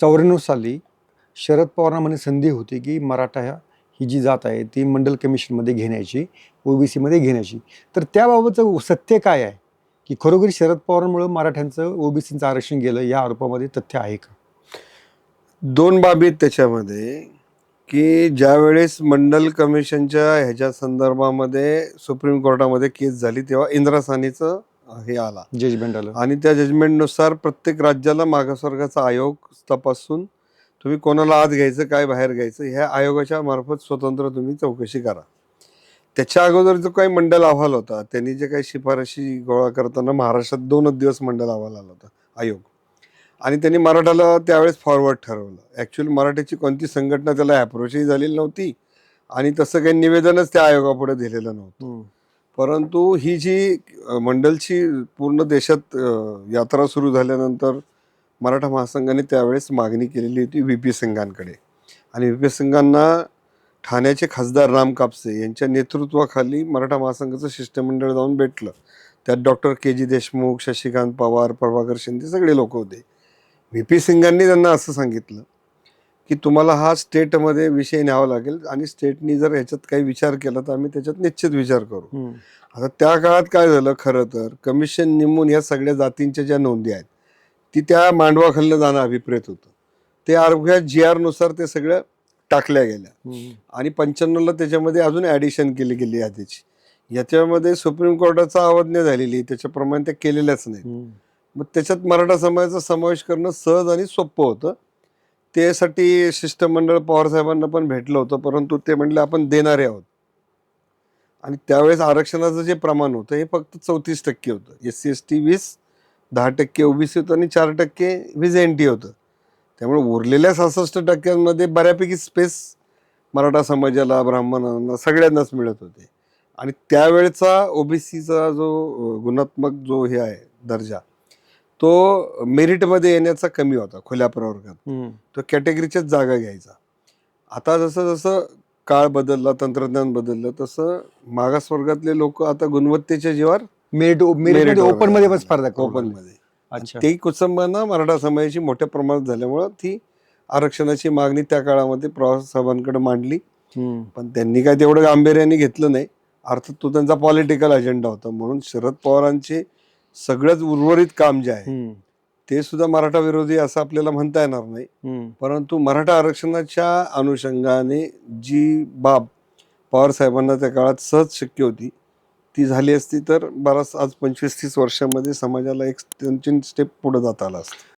चौऱ्याण्णव साली शरद पवारांना म्हणे संधी होती की मराठा ह्या- ही जी जात आहे ती मंडल कमिशनमध्ये घेण्याची ओबीसीमध्ये घेण्याची. तर त्याबाबतचं सत्य काय आहे? की खरोखरी शरद पवारांमुळे मराठ्यांचं ओबीसीचं आरक्षण गेलं या आरोपामध्ये तथ्य आहे का? दोन बाबी त्याच्यामध्ये की ज्यावेळेस मंडल कमिशनच्या ह्याच्या संदर्भामध्ये सुप्रीम कोर्टामध्ये केस झाली तेव्हा इंद्रासानीचं हे आला. जजमेंट आलं. आणि त्या जजमेंटनुसार प्रत्येक राज्याला मागासवर्गाचा आयोग तपासून तुम्ही कोणाला आत घ्यायचं काय बाहेर घ्यायचं ह्या आयोगाच्या मार्फत स्वतंत्र तुम्ही चौकशी करा. त्याच्या अगोदर जो काही मंडल अहवाल होता त्यांनी जे काही शिफारशी गोळा करताना महाराष्ट्रात दोनच दिवस मंडल अहवाल आला होता आयोग. आणि त्यांनी मराठाला त्यावेळेस फॉरवर्ड ठरवलं. ॲक्च्युअली मराठीची कोणती संघटना त्याला अप्रोचही झालेली नव्हती आणि तसं काही निवेदनच त्या आयोगापुढे दिलेलं नव्हतं. परंतु ही जी मंडलची पूर्ण देशात यात्रा सुरू झाल्यानंतर मराठा महासंघाने त्यावेळेस मागणी केलेली होती व्ही पी सिंगांकडे आणि व्ही पी सिंगांना ठाण्याचे खासदार राम कापसे यांच्या नेतृत्वाखाली मराठा महासंघाचं शिष्टमंडळ जाऊन भेटलं. त्यात doctor K G Deshmukh Shashikant Pawar Prabhakar Shinde सगळे लोक होते. व्ही पी सिंगांनी त्यांना असं सांगितलं. की तुम्हाला हा स्टेटमध्ये विषय न्यावा लागेल आणि स्टेटनी जर ह्याच्यात काही विचार केला तर आम्ही त्याच्यात निश्चित विचार करू. आता त्या काळात काय झालं खरं तर कमिशन नेमून या सगळ्या जातींच्या ज्या नोंदी आहेत ती त्या मांडवाखालनं जाणं अभिप्रेत होतं ते अवघ्या जी आरनुसार ते सगळं टाकल्या गेल्या. आणि पंच्याण्णवला त्याच्यामध्ये अजून ॲडिशन केली गेली त्याची याच्यामध्ये सुप्रीम कोर्टाचा अवज्ञा झालेली. त्याच्याप्रमाणे त्या केलेल्याच नाही. मग त्याच्यात मराठा समाजाचा समावेश करणं सहज आणि सोपं होतं त्यासाठी शिष्टमंडळ पवारसाहेबांना पण भेटलं होतं परंतु ते म्हणले आपण देणारे आहोत. आणि त्यावेळेस आरक्षणाचं जे प्रमाण होतं हे फक्त चौतीस टक्के होतं. एस सी एस टी वीस दहा टक्के ओबीसी होतं आणि चार टक्के वीज एन टी होतं. त्यामुळे उरलेल्या सहासष्ट टक्क्यांमध्ये बऱ्यापैकी स्पेस मराठा समाजाला ब्राह्मणांना सगळ्यांनाच मिळत होते. आणि त्यावेळचा ओबीसीचा जो गुणात्मक जो हे आहे दर्जा तो मेरिटमध्ये येण्याचा कमी होता खुल्या प्रवर्गात. तो कॅटेगरीच्याच जागा घ्यायचा. आता जसं जसं काळ बदलला तंत्रज्ञान बदललं तसं मागासवर्गातले लोक आता गुणवत्तेच्या जीवावर मेरिट मेरिट ओपनमध्ये पण स्पर्धा ओपन. मध्ये तेही कुटुंबांना मराठा समाजाची मोठ्या प्रमाणात झाल्यामुळं ती आरक्षणाची मागणी त्या काळामध्ये प्रवास साहेबांकडे मांडली. पण त्यांनी काय तेवढं गांभीर्याने घेतलं नाही. अर्थात तो त्यांचा पॉलिटिकल अजेंडा होता. म्हणून शरद पवारांचे सगळंच उर्वरित काम जे आहे. ते सुद्धा मराठा विरोधी असं आपल्याला म्हणता येणार नाही. परंतु मराठा आरक्षणाच्या अनुषंगाने जी बाब पवार साहेबांना त्या काळात सहज शक्य होती ती झाली असती तर बराच आज पंचवीस तीस वर्षामध्ये समाजाला एक त्यांची स्टेप पुढे जाता आला असतं